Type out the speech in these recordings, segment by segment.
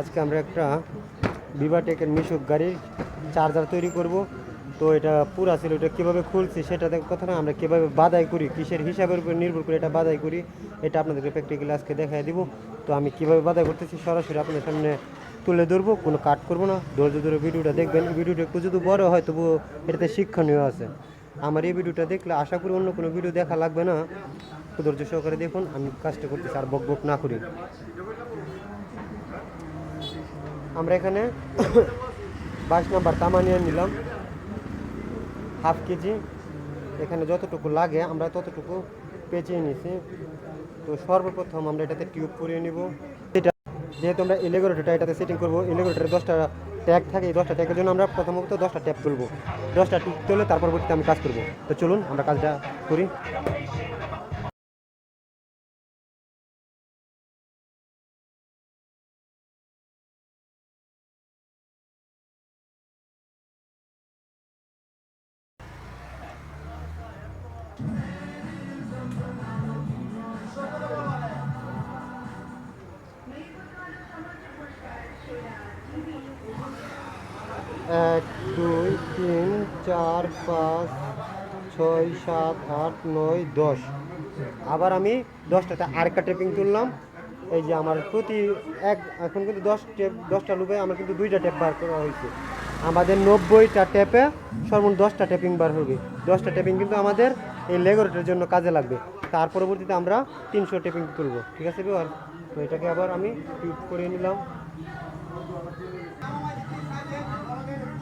আজকে আমরা একটা বিভাটেকের মিশুক গাড়ির চার্জার তৈরি করব। তো এটা পুরা ছিল, এটা কীভাবে খুলছি সেটা কথা না, আমরা কীভাবে বাদাই করি, কিসের হিসাবের উপর নির্ভর করে এটা বাদাই করি, এটা আপনাদেরকে প্র্যাকটিক্যালি আজকে দেখাই দিব। তো আমি কীভাবে বাদাই করতেছি সরাসরি আপনাদের সামনে তুলে ধরবো, কোনো কাট করব না। ধৈর্য ধরে ভিডিওটা দেখবেন, ভিডিওটা একটু যদি বড় হয় তবু এটাতে শিক্ষণীয় আছে। আমার এই ভিডিওটা দেখলে আশা করি অন্য কোনো ভিডিও দেখা লাগবে না। ধৈর্য সহকারে দেখুন, আমি কাজটা করতেছি আর বক বক না করি। আমরা এখানে বাইশ নাম্বার তামানিয়া নিলাম। Half KG. এখানে যতটুকু লাগে, আমরা ততটুকু পেঁচিয়ে নিছি। তো সর্বপ্রথম আমরা এটাতে টিউব পরিয়ে নিব। এটা যেহেতু আমরা এলিগোরেটরটা এটাতে সেটিং করব, এলিগোরেটরে দশটা ট্যাগ থাকে, এই দশটা ট্যাগের জন্য আমরা প্রথমত দশটা ট্যাপ তুলবো। দশটা ট্যাপ তুলে তার পরবর্তীতে আমি কাজ করব। তো চলুন, আমরা কাজটা করি। এক, দুই, তিন, চার, পাঁচ, ছয়, সাত, আট, নয়, দশ। আবার আমি দশটাতে আরেকটা টেপিং তুললাম। এই যে আমার প্রতি এক, এখন কিন্তু দশ টেপ দশটা লুপে আমার কিন্তু দুইটা টেপ বার করা হয়েছে। আমাদের নব্বইটা টেপে সর্বমোট দশটা টেপিং বার হবে। দশটা টেপিং কিন্তু আমাদের এই লেগোরেটের জন্য কাজে লাগবে। তার পরবর্তীতে আমরা তিনশো টেপিং তুলবো। ঠিক আছে বিহার তো এটাকে আবার আমি করে নিলাম।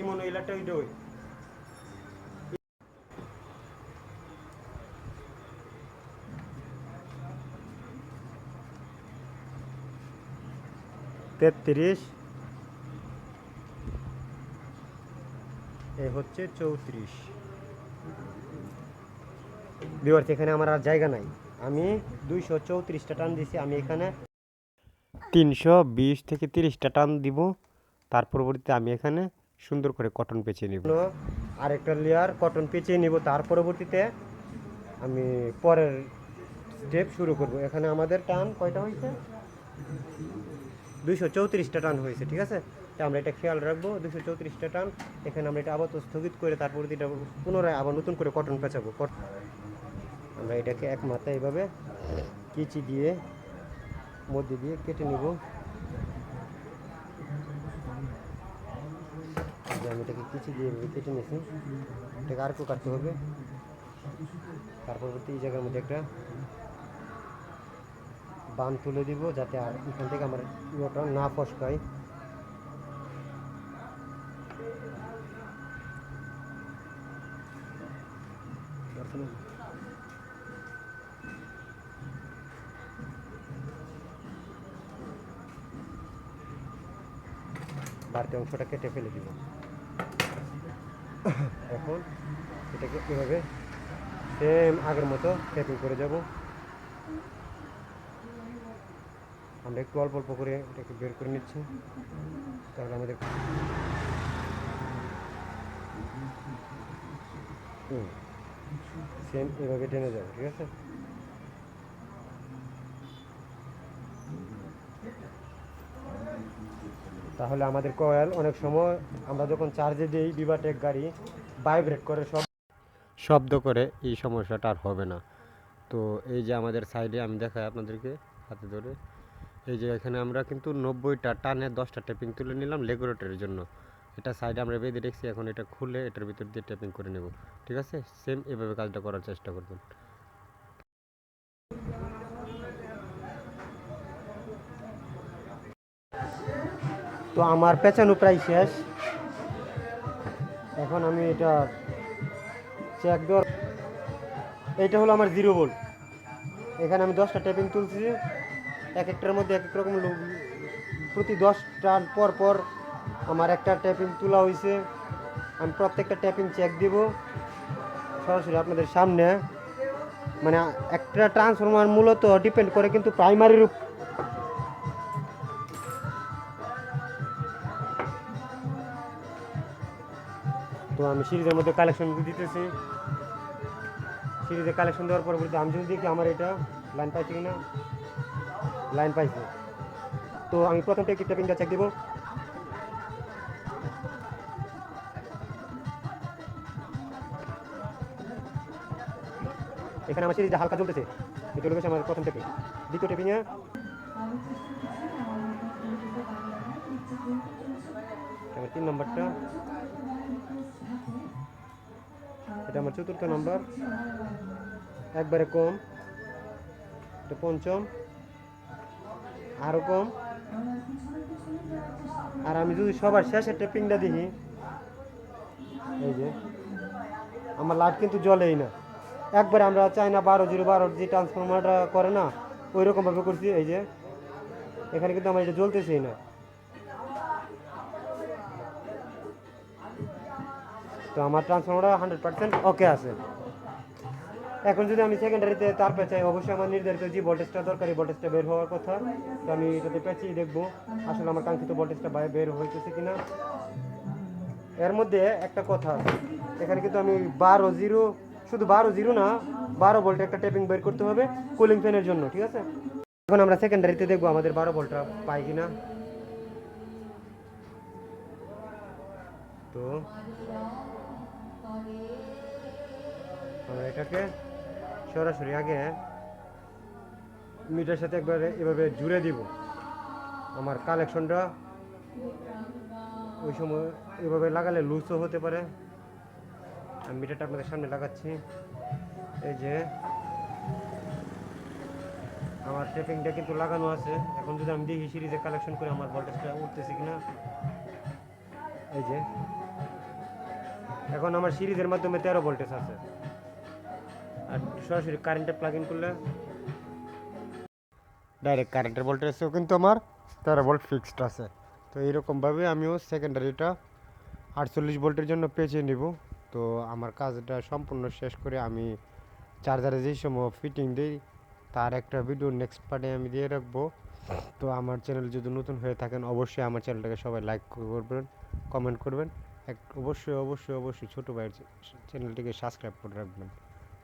ইমন ইলাটা ওইটা ওই তেত্রিশ। এ হচ্ছে চৌত্রিশ। বিবার এখানে আমার আর জায়গা নাই। আমি দুইশো চৌত্রিশটা টান দিছি, আমি এখানে তিনশো বিশ থেকে তিরিশটা টান দিব। তার পরবর্তীতে আমি এখানে সুন্দর করে কটন পেঁচিয়ে নিব। আরেকটা লেয়ার কটন পেঁচিয়ে নিব। তার পরবর্তীতে আমি পরের স্টেপ শুরু করব। এখানে আমাদের টান কয়টা হয়েছে? দুইশো চৌত্রিশটা টান হয়েছে, ঠিক আছে? আমরা এটা খেয়াল রাখব দুশো চৌত্রিশটা টান। এখানে আমরা এটা আপাতত স্থগিত করে তারপর এটা পুনরায় আবার নতুন করে কটন পেঁচাবো। আমরা এটাকে এক মাথায় এভাবে কিচি দিয়ে, মধ্যে দিয়ে কেটে নিব। যে আমি এটাকে কিছু দিয়ে কেটে নিয়েছি। এটাকে আর একটু কাটতে হবে। তার এই জায়গার মধ্যে একটা বান তুলে দিব যাতে আর এখান থেকে আমার ইয়েটা না ফসকায়। বাড়তি অংশটা কেটে ফেলে দিব। এখন এটাকে এভাবে সেম আগের মতো টেপিং করে যাব। আমরা একটু অল্প অল্প করে এটাকে বের করে নিচ্ছি। তাহলে আমাদের সেম এভাবে টেনে যাবে, ঠিক আছে? তাহলে আমাদের কয়েল অনেক সময় আমরা যখন চার্জে দিই বিভাটেক গাড়ি ভাইব্রেট করে সব শব্দ করে এই সমস্যাটা আর হবে না। তো এই যে আমাদের সাইডে আমি দেখাই আপনাদেরকে, হাতে ধরে। এই যে এখানে আমরা কিন্তু নব্বইটা টানে দশটা টেপিং তুলে নিলাম লেগুরেটরের জন্য। এটা সাইডে আমরা বেঁধে রেখেছি, এখন এটা খুলে এটার ভিতর দিয়ে টেপিং করে নেব। ঠিক আছে? সেম এভাবে কাজটা করার চেষ্টা করবেন। তো আমার পেঁচানো প্রায় শেষ। এখন আমি এটা চেক দেওয়ার এইটা হলো আমার জিরো ভোল্ট এখানে আমি দশটা টেপিং তুলছি। এক একটার মধ্যে এক এক রকম প্রতি দশটার পর পর আমার একটা ট্যাপিং তোলা হয়েছে আমি প্রত্যেকটা ট্যাপিং চেক দিব। সরাসরি আপনাদের সামনে। মানে একটা ট্রান্সফরমার মূলত ডিপেন্ড করে কিন্তু প্রাইমারির তো আমি সিরিজের মধ্যে কালেকশন দিতেছি। সিরিজে কালেকশন দেওয়ার পরবর্তী আমি যদি দেখি আমার এটা লাইন পাইছে কিনা? লাইন পাইছে। তো আমি প্রথম টেক টেপিংটা চেক দিব। এখানে আমার সিরিজটা হালকা চলতেছে এটা হলো আমার প্রথম টেপিং দ্বিতীয় টেপিংয়ে তিন নম্বরটা। এটা আমার চতুর্থ নম্বর। একবারে কম। এটা পঞ্চম। আরও কম। আর আমি যদি সবার শেষে টেপিংটা দেখি এই যে, আমার লাইট কিন্তু জ্বলেই না। একবারে আমরা চাই না বারো জিরো বারো যে ট্রান্সফরমারটা করে না ওই রকমভাবে করছি, এই যে, এখানে কিন্তু আমার এটা জ্বলতেছেই না। তো আমার ট্রান্সফরমারটা হান্ড্রেড পার্সেন্ট ওকে আছে। এখন যদি আমি সেকেন্ডারিতে তার পেঁচাই, অবশ্যই আমার নির্ধারিত যে ভোল্টেজটা দরকারি ভোল্টেজটা বের হওয়ার কথা। তো আমি এটাতে পেঁচিয়ে দেখব, আসলে আমার কাঙ্ক্ষিত ভোল্টেজটা বাইরে বের হইতেছে কিনা। এর মধ্যে একটা কথা, এখানে কিন্তু আমি বারো জিরো, শুধু বারো জিরো না, বারো ভোল্টে একটা টেপিং বের করতে হবে কুলিং ফ্যানের জন্য, ঠিক আছে? এখন আমরা সেকেন্ডারিতে দেখব আমাদের বারো ভোল্টটা পাই কিনা। তো আমরা এটাকে সরাসরি আগে মিটার সাথে একবারে এভাবে জুড়ে দিব। আমার কালেকশনটা ওই সময় এভাবে লাগালে লুজও হতে পারে। আমি মিটারটা আপনাদের সামনে লাগাচ্ছি। এই যে আমার টেপিংটা কিন্তু লাগানো আছে। এখন যদি আমি দেখি সিরিজে কালেকশন করে আমার ভোল্টেজটা উঠতেছে কিনা। এই যে। এখন আমার সিরিজের মাধ্যমে তেরো ভোল্টেজ আছে। আর সরাসরি কারেন্টে প্লাগ ইন করলে ডাইরেক্ট কারেন্টের ভোল্টেজও কিন্তু আমার, তেরো ভোল্ট ফিক্সড আছে। তো এইরকমভাবে আমিও সেকেন্ডারিটা আটচল্লিশ ভোল্টের জন্য পেঁচিয়ে নিব। তো আমার কাজটা সম্পূর্ণ শেষ করে আমি চার্জারে যেই সময় ফিটিং দিই, তার একটা ভিডিও নেক্সট পার্টে আমি দিয়ে রাখব। তো আমার চ্যানেল যদি নতুন হয়ে থাকেন, অবশ্যই আমার চ্যানেলটাকে সবাই লাইক করবেন কমেন্ট করবেন। এক অবশ্যই অবশ্যই অবশ্যই ছোটো ভাইয়ের চ্যানেলটিকে সাবস্ক্রাইব করে রাখবেন।